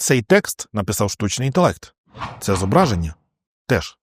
Цей текст написав штучний інтелект. Це зображення теж.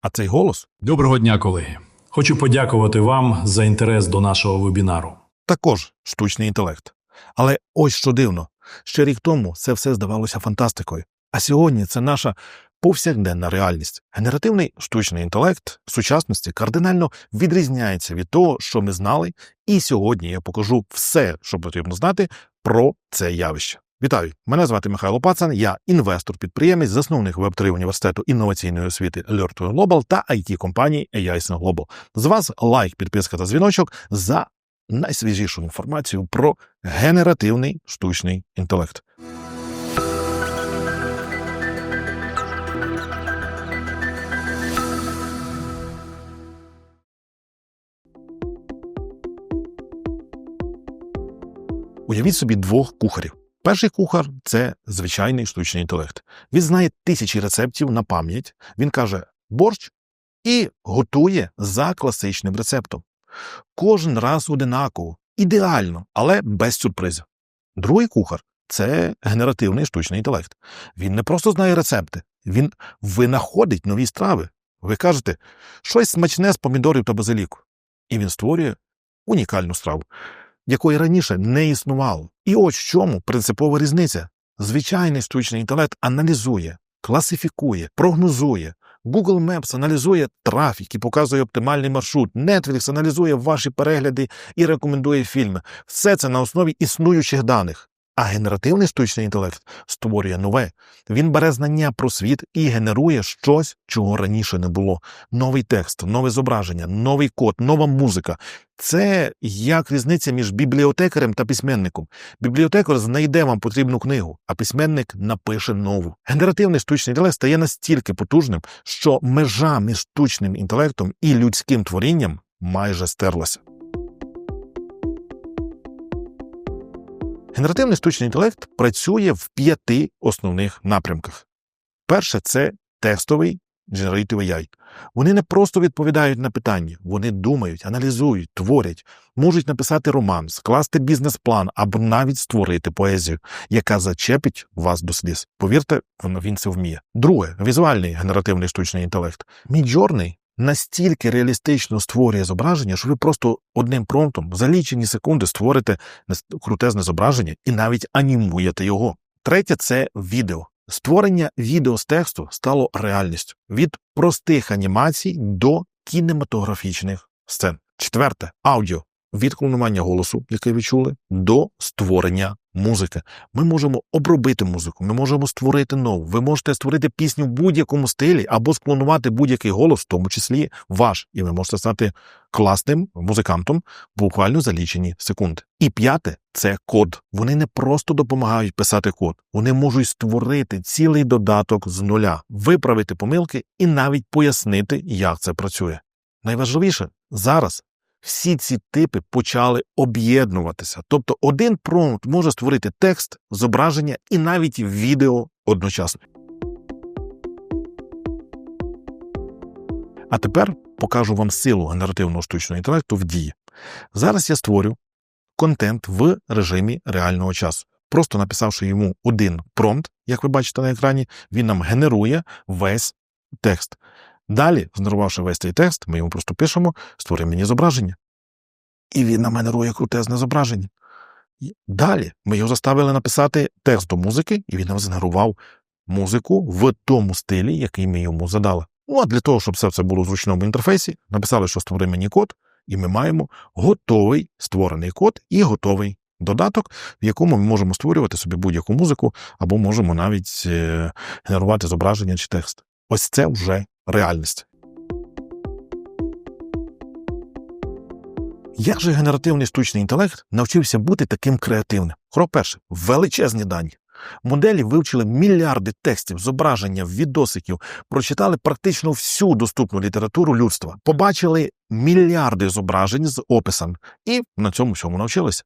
А цей голос Доброго дня, колеги. Хочу подякувати вам за інтерес до нашого вебінару. також штучний інтелект. Але ось що дивно: ще рік тому це все здавалося фантастикою. А сьогодні це наша повсякденна реальність. Генеративний штучний інтелект в сучасності кардинально відрізняється від того, що ми знали, і сьогодні я покажу все, що потрібно знати про це явище. Вітаю! Мене звати Михайло Пацан, я інвестор-підприємець, засновник Web3 університету інноваційної освіти Learn Global та it компанії AISN Global. З вас лайк, підписка та дзвіночок за найсвіжішу інформацію про генеративний штучний інтелект. Уявіть собі двох кухарів. Перший кухар це звичайний штучний інтелект. Він знає тисячі рецептів на пам'ять. Він каже борщ і готує за класичним рецептом. Кожен раз одинаково, ідеально, але без сюрпризів. Другий кухар це генеративний штучний інтелект. Він не просто знає рецепти, він винаходить нові страви. Ви кажете, щось смачне з помідорів та базиліку. І він створює унікальну страву, якої раніше не існувало. І ось в чому принципова різниця. Звичайний штучний інтелект аналізує, класифікує, прогнозує. Google Maps аналізує трафік і показує оптимальний маршрут. Netflix аналізує ваші перегляди і рекомендує фільми. Все це на основі існуючих даних. А генеративний штучний інтелект створює нове. Він бере знання про світ і генерує щось, чого раніше не було. Новий текст, нове зображення, новий код, нова музика. Це як різниця між бібліотекарем та письменником. Бібліотекар знайде вам потрібну книгу, а письменник напише нову. Генеративний штучний інтелект стає настільки потужним, що межа між штучним інтелектом і людським творінням майже стерлася. Генеративний штучний інтелект працює в п'яти основних напрямках. Перше це текстовий Generative AI. Вони не просто відповідають на питання, вони думають, аналізують, творять, можуть написати роман, скласти бізнес-план або навіть створити поезію, яка зачепить вас до сліз. Повірте, він це вміє. Друге візуальний генеративний штучний інтелект. Midjourney настільки реалістично створює зображення, що ви просто одним промптом за лічені секунди створите крутезне зображення і навіть анімуєте його. Третє це відео. Створення відео з тексту стало реальністю від простих анімацій до кінематографічних сцен. Четверте аудіо. Від клонування голосу, який ви чули, до створення музики. Ми можемо обробити музику, ми можемо створити нову. Ви можете створити пісню в будь-якому стилі або склонувати будь-який голос, в тому числі ваш, і ви можете стати класним музикантом буквально за лічені секунди. І п'яте це код. Вони не просто допомагають писати код, вони можуть створити цілий додаток з нуля, виправити помилки і навіть пояснити, як це працює. Найважливіше зараз. Всі ці типи почали об'єднуватися. Тобто один промпт може створити текст, зображення і навіть відео одночасно. А тепер покажу вам силу генеративного штучного інтелекту в дії. Зараз я створю контент в режимі реального часу. Просто написавши йому один промпт, як ви бачите на екрані, він нам генерує весь текст. Далі, згенерувавши весь цей текст, ми йому просто пишемо створи мені зображення. І він нам генерує крутезне зображення. Далі ми його заставили написати текст до музики, і він нам згенерував музику в тому стилі, який ми йому задали. Ну, а для того, щоб все це було в зручному інтерфейсі, написали, що створи мені код, і ми маємо готовий створений код і готовий додаток, в якому ми можемо створювати собі будь-яку музику, або можемо навіть е, генерувати зображення чи текст. Ось це вже реальність. Як же генеративний штучний інтелект навчився бути таким креативним? Крок перший величезні дані. Моделі вивчили мільярди текстів, зображення, відосиків, прочитали практично всю доступну літературу людства, побачили мільярди зображень з описами і на цьому всьому навчилися.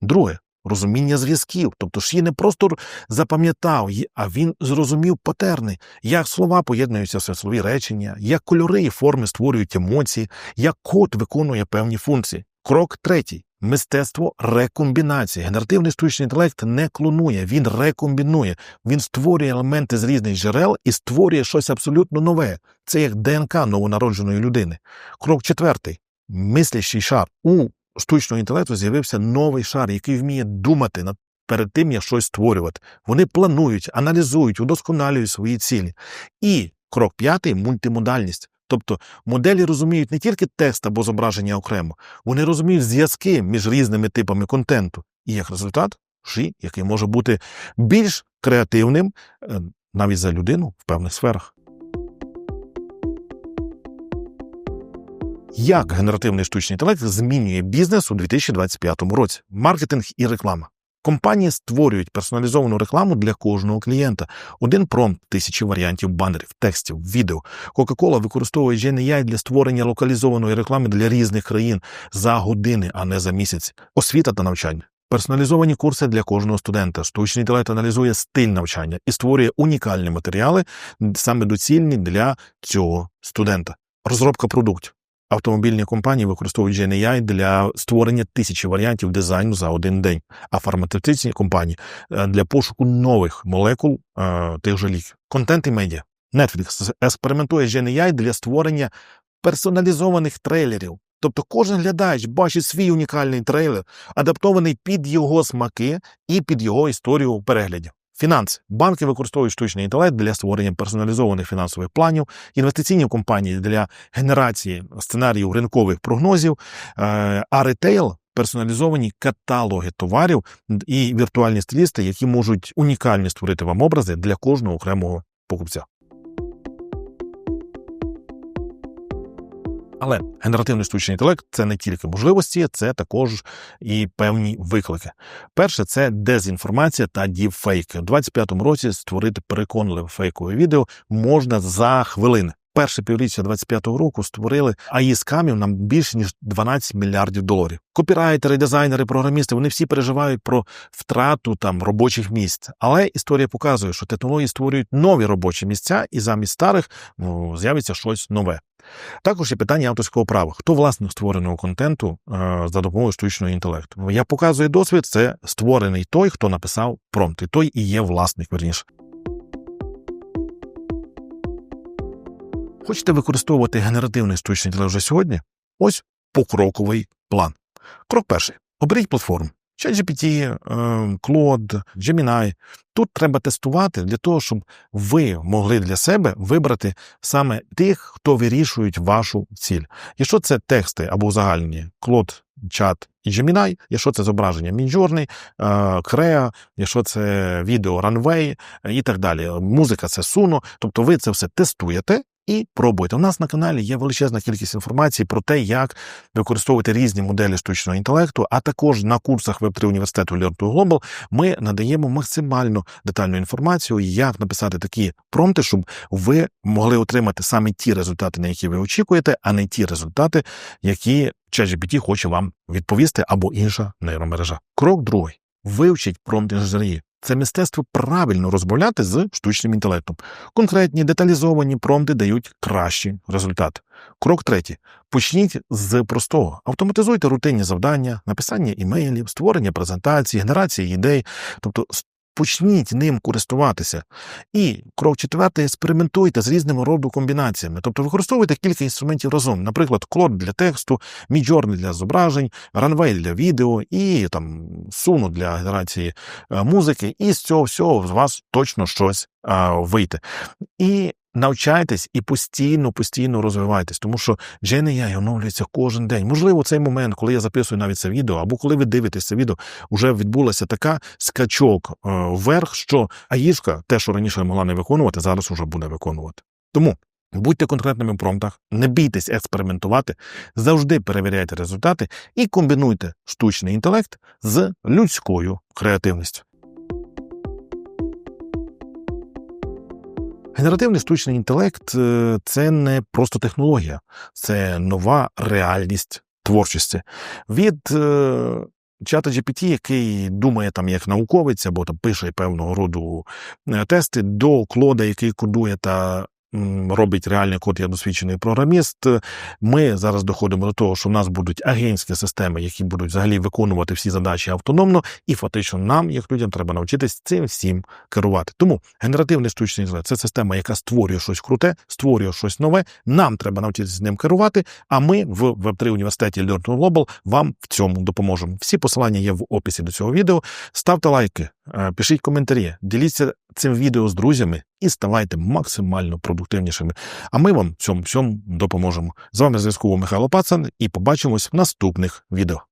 Друге розуміння зв'язків. Тобто ж її не просто запам'ятав, а він зрозумів патерни, як слова поєднуються в смислові речення, як кольори і форми створюють емоції, як код виконує певні функції. Крок третій. Мистецтво рекомбінації. Генеративний штучний інтелект не клонує, він рекомбінує. Він створює елементи з різних джерел і створює щось абсолютно нове. Це як ДНК новонародженої людини. Крок четвертий. Мислящий шар. У штучного інтелекту з'явився новий шар, який вміє думати над перед тим, як щось створювати. Вони планують, аналізують, удосконалюють свої цілі. І крок п'ятий мультимодальність. Тобто моделі розуміють не тільки текст або зображення окремо, вони розуміють зв'язки між різними типами контенту. І як результат, ши, який може бути більш креативним е, навіть за людину в певних сферах. Як генеративний штучний інтелект змінює бізнес у 2025 році? Маркетинг і реклама. Компанії створюють персоналізовану рекламу для кожного клієнта. Один промпт, тисячі варіантів банерів, текстів, відео. Coca-Cola використовує GenAI для створення локалізованої реклами для різних країн за години, а не за місяць. Освіта та навчання. Персоналізовані курси для кожного студента. Штучний інтелект аналізує стиль навчання і створює унікальні матеріали, саме доцільні для цього студента. Розробка продуктів. Автомобільні компанії використовують GenAI для створення тисячі варіантів дизайну за один день, а фармацевтичні компанії е, для пошуку нових молекул е, тих же ліків. Контент і медіа. Netflix експериментує з GenAI для створення персоналізованих трейлерів. Тобто кожен глядач бачить свій унікальний трейлер, адаптований під його смаки і під його історію переглядів. Фінанси. Банки використовують штучний інтелект для створення персоналізованих фінансових планів, інвестиційні компанії для генерації сценаріїв ринкових прогнозів, е, а ретейл персоналізовані каталоги товарів і віртуальні стилісти, які можуть унікальні створити вам образи для кожного окремого покупця. Але генеративний штучний інтелект це не тільки можливості, це також і певні виклики. Перше це дезінформація та діпфейки. У 25-му році створити переконливе фейкове відео можна за хвилини. Перше півріччя 25-го року створили АІ скамів нам більше ніж 12 мільярдів доларів. Копірайтери, дизайнери, програмісти вони всі переживають про втрату там робочих місць. Але історія показує, що технології створюють нові робочі місця, і замість старих ну, з'явиться щось нове. Також є питання авторського права. Хто власник створеного контенту е, за допомогою штучного інтелекту? Я показую досвід, це створений той, хто написав промпт, і той і є власник, верніше. Хочете використовувати генеративний штучний інтелект вже сьогодні? Ось покроковий план. Крок перший. Оберіть платформу. ChatGPT, е, Claude, Gemini. Тут треба тестувати для того, щоб ви могли для себе вибрати саме тих, хто вирішують вашу ціль. Якщо це тексти або узагальнені Claude, чат і Gemini, якщо це зображення Midjourney, е, Crea, якщо це відео Runway і так далі. Музика це Suno. Тобто ви це все тестуєте і пробуйте. У нас на каналі є величезна кількість інформації про те, як використовувати різні моделі штучного інтелекту, а також на курсах Web3 університету Learn to Global ми надаємо максимально детальну інформацію, як написати такі промпти, щоб ви могли отримати саме ті результати, на які ви очікуєте, а не ті результати, які ChatGPT хоче вам відповісти або інша нейромережа. Крок другий. Вивчіть промпт інженерії. Це мистецтво правильно розмовляти з штучним інтелектом. Конкретні деталізовані промти дають кращі результати. Крок третій. Почніть з простого. Автоматизуйте рутинні завдання, написання імейлів, створення презентацій, генерації ідей. Тобто почніть ним користуватися. І крок четвертий експериментуйте з різними роду комбінаціями. Тобто використовуйте кілька інструментів разом, наприклад, Claude для тексту, Midjourney для зображень, Runway для відео і там Suno для генерації е, музики. І з цього всього з вас точно щось а, вийде. І Навчайтесь і постійно, постійно розвивайтесь, тому що GenAI оновлюється кожен день. Можливо, цей момент, коли я записую навіть це відео, або коли ви дивитесь це відео, вже відбулася така скачок е, вверх, що аїшка, те, що раніше могла не виконувати, зараз уже буде виконувати. Тому будьте конкретними в промптах, не бійтесь експериментувати, завжди перевіряйте результати і комбінуйте штучний інтелект з людською креативністю. Генеративний штучний інтелект е, це не просто технологія, це нова реальність творчості. Від е, чата GPT, який думає там як науковець або там пише певного роду е, тести, до клода, який кодує та робить реальний код, я досвідчений програміст. Ми зараз доходимо до того, що в нас будуть агентські системи, які будуть взагалі виконувати всі задачі автономно, і фактично нам, як людям, треба навчитись цим всім керувати. Тому генеративний штучний інтелект це система, яка створює щось круте, створює щось нове. Нам треба навчитися з ним керувати. А ми в Web3 університеті Learn Global вам в цьому допоможемо. Всі посилання є в описі до цього відео. Ставте лайки, пишіть коментарі, діліться цим відео з друзями і ставайте максимально продуктивнішими. А ми вам цьому всьому допоможемо. З вами зв'язково Михайло Пацан і побачимось в наступних відео.